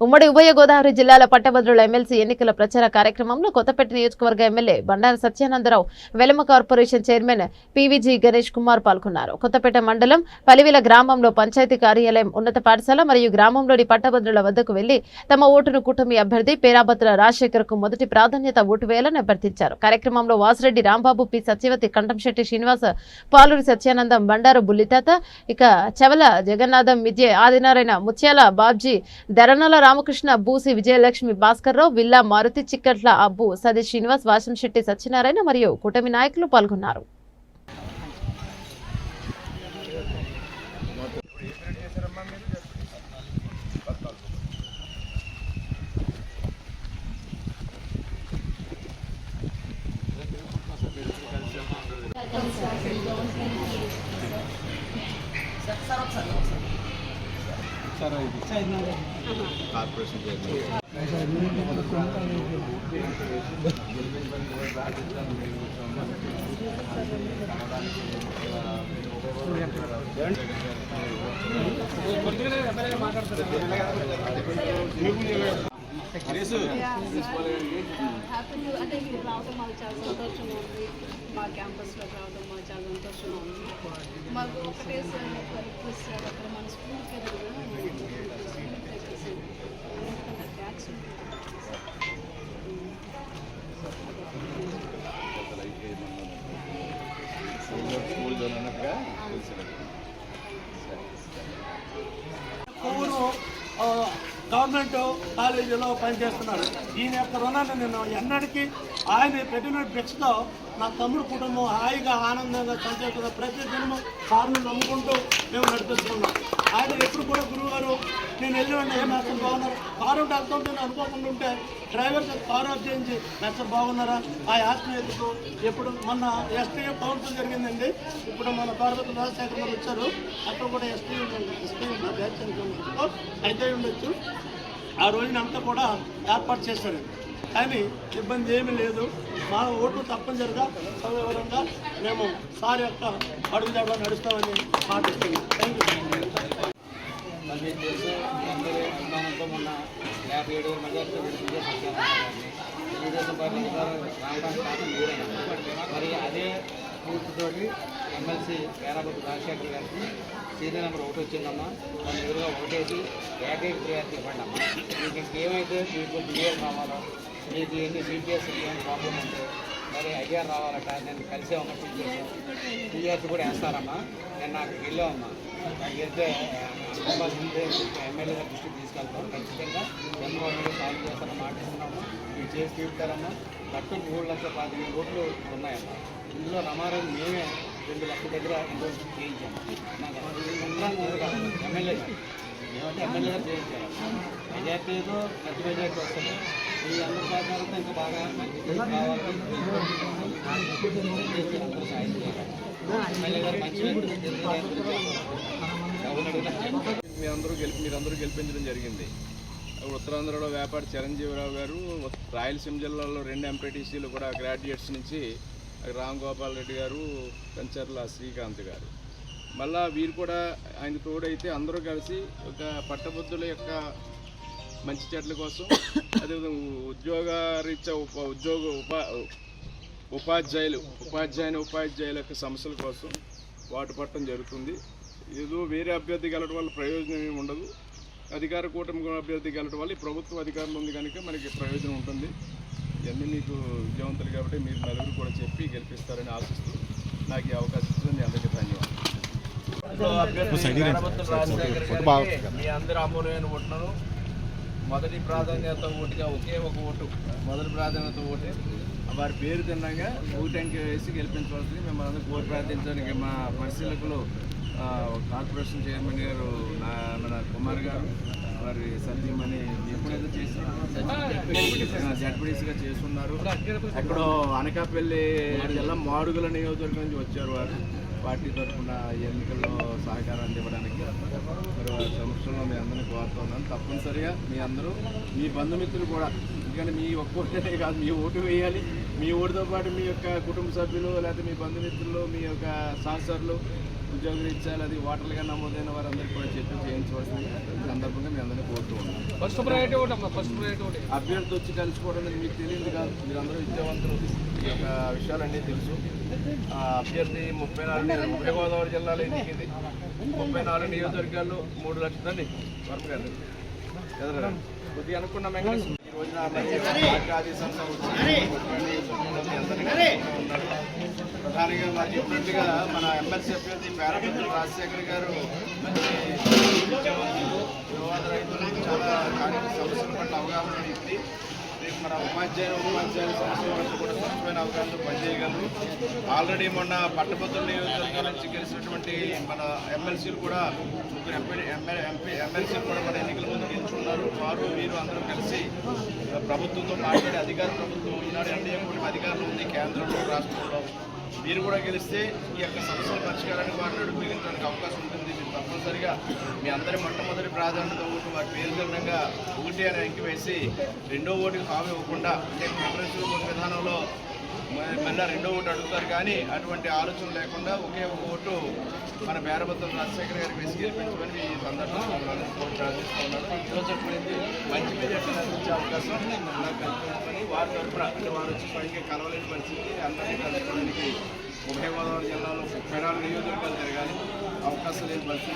ఉమ్మడి ఉభయ గోదావరి జిల్లాల పట్టభద్రుల ఎమ్మెల్సీ ఎన్నికల ప్రచార కార్యక్రమంలో కొత్తపేట నియోజకవర్గ MLA Bandaru Satyanandarao Velama corporation chairman PVG Ganesh Kumar పాల్గొన్నారు. కొత్తపేట మండలం పలివిల గ్రామంలో పంచాయతీ కార్యాలయం ఉన్నత పాఠశాల మరియు గ్రామంలోని పట్టభద్రుల వద్దకు వెళ్ళి తమ ఓటును కూటమి అభ్యర్థి పేరాబత్తుల రాజశేఖర్కు మొదటి ప్రాధాన్యత ఓటు వేయాలని అభ్యర్థించారు. కార్యక్రమంలో వాసిరెడ్డి రాంబాబు పి సత్యవతి కంఠంశెట్టి శ్రీనివాస పాలూరి సత్యానందం బండారు బుల్లితాత ఇక చవల జగన్నాథం విజయ్ ఆదినారాయణ ముత్యాల బాబ్జీ దరణల రామకృష్ణ బూసి విజయలక్ష్మి భాస్కర్రావు విల్లా మారుతి చిక్కట్ల అబ్బు సది శ్రీనివాస్ వాసంశెట్టి సత్యనారాయణ మరియు కూటమి నాయకులు పాల్గొన్నారు. హ్యాపీ అంటే మీరు రావడం మాకు చాలా సంతోషంగా ఉంది మా క్యాంపస్లో రావడం మాకు చాలా సంతోషంగా ఉంది మాకు ఒకటే సార్ రిక్వెస్ట్ సార్ అక్కడ మన స్కూల్కి ట్యాక్స్ కొవ్వూరు గవర్నమెంట్ కాలేజీలో పనిచేస్తున్నాడు ఈయన యొక్క రుణాన్ని నేను ఎన్నటికీ ఆయన పెట్టిన భిక్షతో నా తమ్ముడు కుటుంబం హాయిగా ఆనందంగా సంతోషంగా ప్రతి దినము సార్లు నమ్ముకుంటూ మేము నడిపిస్తున్నాం. ఆయన ఎప్పుడు కూడా గురువు గారు నేను వెళ్ళి ఉంటే ఏం మెచ్చం బాగున్నారు? కారు ఉంటే వెళ్తుంటే నేను అనుకోకుండా ఉంటే డ్రైవర్ కారు ఆఫ్ చేయించి మెచ్చం బాగున్నారా? ఆ ఆత్మీయతకు ఎప్పుడు మొన్న ఎస్టీ కౌన్సిల్ జరిగిందండి. ఇప్పుడు మన భారత రాజశేఖర్ గారు వచ్చారు. అక్కడ కూడా ఎస్టీ ఎస్టీ అయితే ఉండొచ్చు. ఆ రోజున అంతా కూడా ఏర్పాటు చేశారు. కానీ ఇబ్బంది ఏమీ లేదు. మా ఓట్లు తప్పనిసరిగా సవివరంగా మేము సార్ యొక్క అడుగుజాడలో నడుస్తామని మాటిస్తున్నాం థ్యాంక్ యూ మొన్న యాభై ఏడు మెజార్టీ తెలుగుదేశం పార్టీ అధికారం రావడానికి కారణం మీరేనా? మరి అదే పూర్తితోటి ఎమ్మెల్సీ పేరాబతి రాజశేఖర్ గారికి సీరియల్ నెంబర్ ఒకటి వచ్చిందమ్మా. దాని ఎదురుగా ఒకటేసి ఏకైక ప్రయారిటీ ఇవ్వండి అమ్మా మీకు ఇంకేమైతే మీకు బిఏర్ కావాలో మీకు ఎన్ని సిపిఎస్ ఏమైనా ప్రాబ్లం ఉంటే మరి ఐఆర్ రావాలట నేను కలిసే ఉన్న సిపిఎస్ సిఆర్స్ కూడా వేస్తారమ్మా. నేను నాకు వెళ్ళామమ్మా నాకు వెళ్తే ముందే ఎమ్మెల్యే గారి దృష్టికి తీసుకెళ్తాం ఖచ్చితంగా చంద్రబాబు సాల్వ్ చేస్తారని మాట్లాడుతున్నాము మీరు చేసి తీరుతారమ్మా. కట్టు మూడు లక్షల పదిహేను రోడ్లు ఉన్నాయమ్మా. ఇందులో రమారాజు మేమే రెండు లక్షల దగ్గర ఇండోర్ చేయించాము నాకు ఎమ్మెల్యే ఏమంటే మేమంటే ఎమ్మెల్యే గారు చేయించారు. మెజార్టీతో పెద్ద మెజార్టీ వస్తుంది. ఈ అందరి సహకారంతో ఇంకా బాగా కావాలి అందరూ సాయం చేయాలి ఎమ్మెల్యే గారు మంచి వ్యక్తి మీ అందరూ గెలిపి మీరందరూ గెలిపించడం జరిగింది. ఉత్తరాంధ్రలో వ్యాపారి చిరంజీవిరావు గారు రాయలసీమ జిల్లాలో రెండు ఎంపీటీసీలు కూడా గ్రాడ్యుయేట్స్ నుంచి రామ్ గోపాల్ రెడ్డి గారు కంచర్ల శ్రీకాంత్ గారు. మళ్ళా వీరు కూడా ఆయన తోడైతే అందరూ కలిసి ఒక పట్టబుద్ధుల యొక్క మంచి చెట్ల కోసం అదేవిధంగా ఉద్యోగ రీత్యా ఉప ఉద్యోగ ఉపా ఉపాధ్యాయులు ఉపాధ్యాయుని ఉపాధ్యాయుల యొక్క సమస్యల కోసం వాటి పట్టడం జరుగుతుంది. ఏదో వేరే అభ్యర్థి గెలడం వల్ల ప్రయోజనం ఏమి ఉండదు. అధికార కూటమి అభ్యర్థి గెలడం వల్ల ప్రభుత్వ అధికారంలో ఉంది కనుక మనకి ప్రయోజనం ఉంటుంది. ఇవన్నీ మీకు విజయవంతులు కాబట్టి మీరు నలుగురు కూడా చెప్పి గెలిపిస్తారని ఆశిస్తూ నాకు ఈ అవకాశం ఇస్తుంది మీ అందరికీ ధన్యవాదాలు. మీ అందరూ అమూల్యమైన ఓట్లను మొదటి ప్రాధాన్యత ఓటుగా ఒకే ఒక ఓటు మొదటి ప్రాధాన్యత ఓటే వారి పేరు తిన్నాగా ఓటంకి వేసి గెలిపించవలసింది మిమ్మల్ని అందరూ కోరి ప్రార్థించడానికి మా పరిశీలకులు కార్పొరేషన్ చైర్మన్ గారు నా మన కుమార్ గారు మరి సత్యమని ఎప్పుడైతే చేస్తున్నారు జడ్పీడీసీగా చేస్తున్నారు. ఎక్కడో అనకాపల్లి జిల్లా మాడుగుల నియోజకవర్గం నుంచి వచ్చారు వారు. పార్టీ తరఫున ఎన్నికల్లో సహకారం ఇవ్వడానికి. మరి సంవత్సరంలో మీ అందరినీ కోరుతున్నాను తప్పనిసరిగా మీ అందరూ మీ బంధుమిత్రులు కూడా ఎందుకంటే మీ ఒక్క ఓటే కాదు మీ ఓటు వేయాలి. మీ ఓటుతో పాటు మీ యొక్క కుటుంబ సభ్యులు లేకపోతే మీ బంధుమిత్రులు మీ యొక్క సహచరులు ఉద్యోగ రీత్యాలు అది ఓటర్లుగా నమోదైన వారందరికీ కూడా చెప్పి చేయించవలసింది సందర్భంగా మీ అందరినీ కోరుతూ ఉన్నాం ఫస్ట్ ప్రయారిటీ ఒకటి అమ్మా ఫస్ట్ ప్రయారిటీ ఒకటి. అభ్యర్థి వచ్చి కలుసుకోవడం మీకు తెలియదు కాదు. మీరందరూ విద్యావంతులు. ఈ యొక్క విషయాలన్నీ తెలుసు. ఆ అభ్యర్థి ముప్పై నాలుగు ఉభయ గోదావరి జిల్లాలో ఎన్నికైంది ముప్పై నాలుగు నియోజకవర్గాల్లో మూడు లక్షలండి వర్మ గారు ఎదురు కొద్దిగా అనుకున్న వెంకటేశ్వర ఈ రోజున అందరికీ. ప్రధానంగా మరి చెప్పినట్టుగా మన ఎమ్మెల్సీ అభ్యర్థి పేరపల్లి రాజశేఖర్ గారు యువత రైతులు చాలా కార్మిక సమస్యల పట్ల అవగాహన ఉన్న రేపు మన ఉపాధ్యాయులు ఉపాధ్యాయుల సమస్యల వరకు కూడా స్వచ్ఛమైన అవగాహనతో పనిచేయగలరు. ఆల్రెడీ మొన్న పట్టభద్రుల నియోజకవర్గం నుంచి గెలిచినటువంటి మన ఎమ్మెల్సీలు కూడా ముగ్గురు ఎంపీ ఎంపీ ఎమ్మెల్సీలు కూడా మన ఎన్నికల ముందు గెలుచుకున్నారు. వారు వీరు అందరూ కలిసి ప్రభుత్వంతో మాట్లాడి అధికార ప్రభుత్వం ఈనాడు ఎన్డీఏ కూడా అధికారంలో ఉంది కేంద్రంలో రాష్ట్రంలో. మీరు కూడా గెలిస్తే ఈ యొక్క సమస్యల పరిష్కారానికి వారిని అడుగు అవకాశం ఉంటుంది. మీరు తప్పనిసరిగా మీ అందరి మొట్టమొదటి ప్రాధాన్యత ఓటు వారి పేరు కారణంగా ఒకటి అని అంకి వేసి రెండో ఓటుకి హామీ ఇవ్వకుండా అంటే ప్రిఫరెన్స్ విధానంలో మళ్ళీ రెండో ఓటు అడుగుతారు కానీ అటువంటి ఆలోచన లేకుండా ఒకే ఒక ఓటు మన బేరభద్రం రాజశేఖర్ గారికి వేసి గెలిపించమని ఈ సందర్భంగా మిమ్మల్ని ఈరోజు చెప్పినది మంచి మెజార్టీ అందించే అవకాశం నాకు కల్పించమని వారి తరఫున అంటే వారు వచ్చి పైకి కలవలేని పరిస్థితి అందరినీ కలుసుకోవడానికి ఉభయ గోదావరి జిల్లాలో ముప్పై నియోజకవర్గాలు జరగాలి. అవకాశం లేని పరిస్థితి